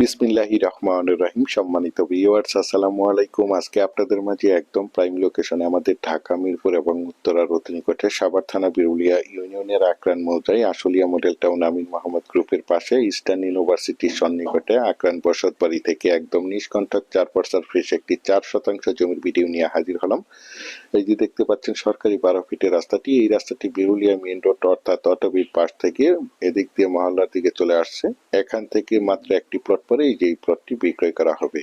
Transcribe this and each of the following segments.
বিসমিল্লাহি রহমান রহিম। সম্মানিত ভিউয়ার্স আসসালামু আলাইকুম। আজকে আপনাদের মাঝে একদম প্রাইম লোকেশনে আমাদের ঢাকা, মিরপুর এবং উত্তরার অতিনিকটে সাভার থানা, বিরুলিয়া ইউনিয়নের আকরান মৌজায় আশুলিয়া মডেল টাউন আমিন মোহাম্মদ গ্রুপের পাশে ইস্টার্ন ইউনিভার্সিটির সন্নিকটে আকরান বসত বাড়ি থেকে একদম নিষ্কণ্ঠক চার পার্সার ফ্রেশ একটি চার শতাংশ জমির ভিডিও নিয়ে হাজির হলাম। এই যে দেখতে পাচ্ছেন, সরকারি বারো ফিটের রাস্তাটি, এই রাস্তাটি বিরুলিয়া মেন রোড অর্থাৎ অটোবির পাশ থেকে এদিক দিয়ে মহল্লার দিকে চলে আসছে। এখান থেকে মাত্র একটি প্লট পরে এই যে এই প্লটটি বিক্রয় করা হবে।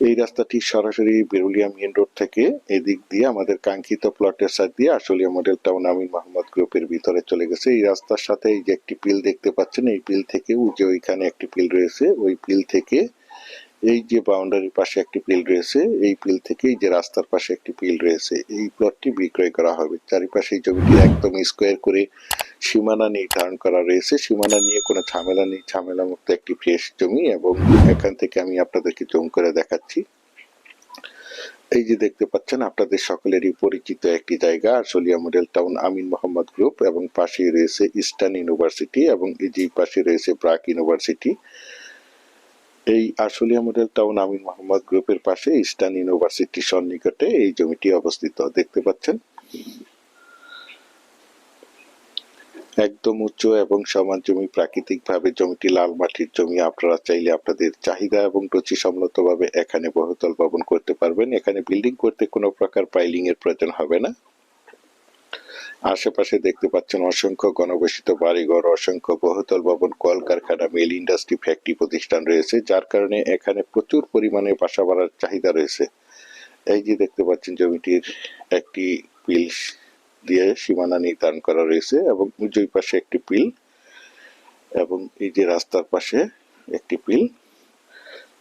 এই রাস্তাটি সরাসরি বেরুলিয়া মেন রোড থেকে এদিক দিয়ে আমাদের কাঙ্ক্ষিত প্লটের সাইড দিয়ে আসলিয়া মডেল টাউন আমিন মাহমুদ গ্রুপের ভিতরে চলে গেছে। এই রাস্তার সাথে এই যে একটি পিল দেখতে পাচ্ছেন, এই পিল থেকে যে ওইখানে একটি পিল রয়েছে। ওই পিল থেকে এই যে বাউন্ডারির পাশে একটি পিল রয়েছে, এই পিল থেকে এই যে রাস্তার পাশে একটি পিল রয়েছে, এই প্লটটি বিক্রয় করা হবে। চারিপাশে এই জমিটি একদম স্কোয়ার করে সীমানা নির্ধারণ করা রয়েছে। সীমানা নিয়ে কোনো ঝামেলা নেই। ঝামেলা মুক্ত একটি ফ্রেশ জমি এবং এখান থেকে আমি আপনাদেরকে জম করে দেখাচ্ছি। এই যে দেখতে পাচ্ছেন, আপনাদের সকলেরই পরিচিত একটি জায়গা Ashulia model town Amin Mohammad group এবং পাশেই রয়েছে ইস্টার্ন ইউনিভার্সিটি এবং এই যে পাশে রয়েছে ব্রাক ইউনিভার্সিটি এই আশুলিয়া মডেল টাউন আমিন মোহাম্মদ গ্রুপের পাশে ইস্টার্ন ইউনিভার্সিটির সন্নিকটে এই জমিটি অবস্থিত, দেখতে পাচ্ছেন? একদম উচ্চ এবং সমান জমি, প্রাকৃতিকভাবে জমিটি লাল মাটির জমি। আপনারা চাইলে আপনাদের চাহিদা এবং রুচি সম্মতভাবে এখানে বহুতল ভবন করতে পারবেন। এখানে বিল্ডিং করতে কোনো প্রকার পাইলিং এর প্রয়োজন হবে না। আশেপাশে দেখতে পাচ্ছেন অসংখ্য গণবসিত বাড়িঘর, অসংখ্য বহুতল ভবন, কলকারখানা, মিল ইন্ডাস্ট্রি, ফ্যাক্টরি প্রতিষ্ঠান রয়েছে, যার কারণে এখানে প্রচুর পরিমাণে বাসা বাড়ার চাহিদা রয়েছে। এই যে দেখতে পাচ্ছেন জমিটির একটি পিল দিয়ে সীমানা নির্ধারণ করা রয়েছে এবং দুই পাশে একটি পিল এবং এই যে রাস্তার পাশে একটি পিল,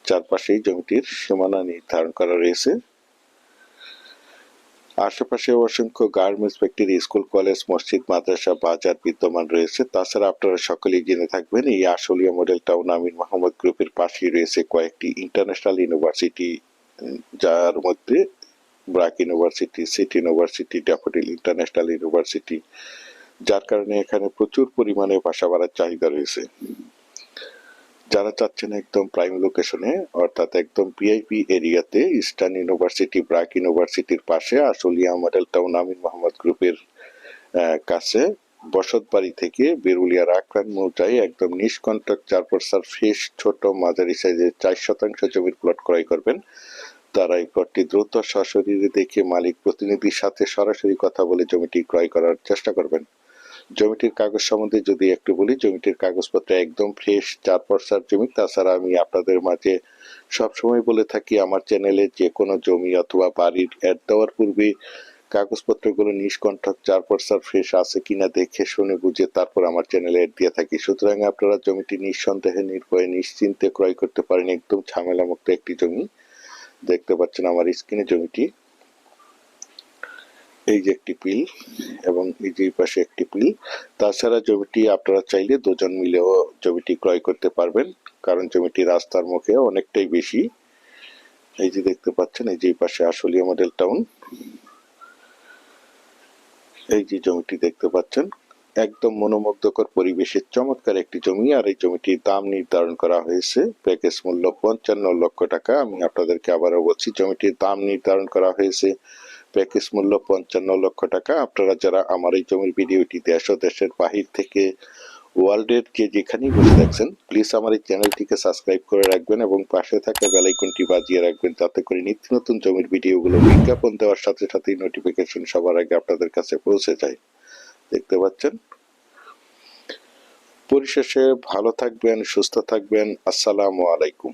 চারপাশেই জমিটির সীমানা নির্ধারণ করা রয়েছে। আশেপাশে অসংখ্য গার্মেন্টস ফ্যাক্টরি স্কুল, কলেজ, মসজিদ, মাদ্রাসা বাজার বিদ্যমান রয়েছে। তাছাড়া আপনারা সকলেই জেনে থাকবেন, এই আশুলিয়া মডেল টাউন আমির মোহাম্মদ গ্রুপের পাশেই রয়েছে কয়েকটি ইন্টারন্যাশনাল ইউনিভার্সিটি যার মধ্যে BRAC university city university Daffodil international university যার কারণে এখানে প্রচুর পরিমাণে বাসা বাড়ার চাহিদা রয়েছে। যারা চাচ্ছেন একদম প্রাইম লোকেশনে অর্থাৎ একদম পিআইপি এরিয়াতে ইস্টার্ন ইউনিভার্সিটি ব্রাক ইউনিভার্সিটির পাশে আসলিয়া মডেল টাউন আমিন মোহাম্মদ গ্রুপের কাছে, বসত বাড়ি থেকে বেরুলিয়ার আক্রান মৌজায় একদম নিষ্কণ্টক চার পার্সার ফ্রেশ, ছোট, মাঝারি সাইজের চার শতাংশ জমির প্লট ক্রয় করবেন। তারা এই প্লটটি দ্রুত সশরীরে দেখে মালিক প্রতিনিধির সাথে সরাসরি কথা বলে জমিটি ক্রয় করার চেষ্টা করবেন। জমিটির কাগজ সম্বন্ধে যদি একটু বলি, জমিটির কাগজপত্র একদম ফ্রেশ চার পর্সার জমি, তাছাড়া আমি আপনাদের মাঝে সবসময় বলে থাকি, আমার চ্যানেলে যে কোনো জমি অথবা বাড়ির অ্যাড দেওয়ার পূর্বে কাগজপত্রগুলো নিষ্কণ্ঠক চার পর্সার ফ্রেশ আছে কিনা দেখে শুনে বুঝে তারপর আমার চ্যানেলে অ্যাড দিয়ে থাকি। সুতরাং আপনারা জমিটি নিঃসন্দেহে, নির্ভয়ে, নিশ্চিন্তে ক্রয় করতে পারেন। একদম ঝামেলা মুক্ত একটি জমি। দেখতে পাচ্ছেন আমার স্ক্রিনে জমিটি। এই যে একটি পিল এবং এই যে পাশে একটি পিল, তাছাড়া জমিটি আপনারা চাইলে দুজন মিলেও জমিটি ক্রয় করতে পারবেন, কারণ জমিটি রাস্তার মুখে অনেকটাই বেশি। এই যে দেখতে পাচ্ছেন, এই যে পাশে আশুলিয়া মডেল টাউন। এই যে জমিটি দেখতে পাচ্ছেন, একদম মনোমুগ্ধকর পরিবেশের চমৎকার একটি জমি, আর এই জমিটির দাম নির্ধারণ করা হয়েছে। প্যাকেজ মূল্য পঞ্চান্ন লক্ষ টাকা। আমি আপনাদেরকে আবারও বলছি, জমিটির দাম নির্ধারণ করা হয়েছে প্যাকেজ মূল্য পঞ্চান্ন লক্ষ টাকা। আপনারা যারা আমার এই জমির ভিডিওটি দেশ ও দেশের বাহির থেকে ওয়ার্ল্ডের যে যেখানেই বসে দেখছেন প্লিজ আমার এই চ্যানেলটিকে সাবস্ক্রাইব করে রাখবেন এবং পাশে থাকা বেলাইকনটি বাজিয়ে রাখবেন যাতে করে নিত্য নতুন জমির ভিডিওগুলো বিজ্ঞাপন দেওয়ার সাথে সাথেই নোটিফিকেশন সবার আগে আপনাদের কাছে পৌঁছে যায়। দেখতে পাচ্ছেন? পরিশেষে ভালো থাকবেন, সুস্থ থাকবেন। আসসালামু আলাইকুম।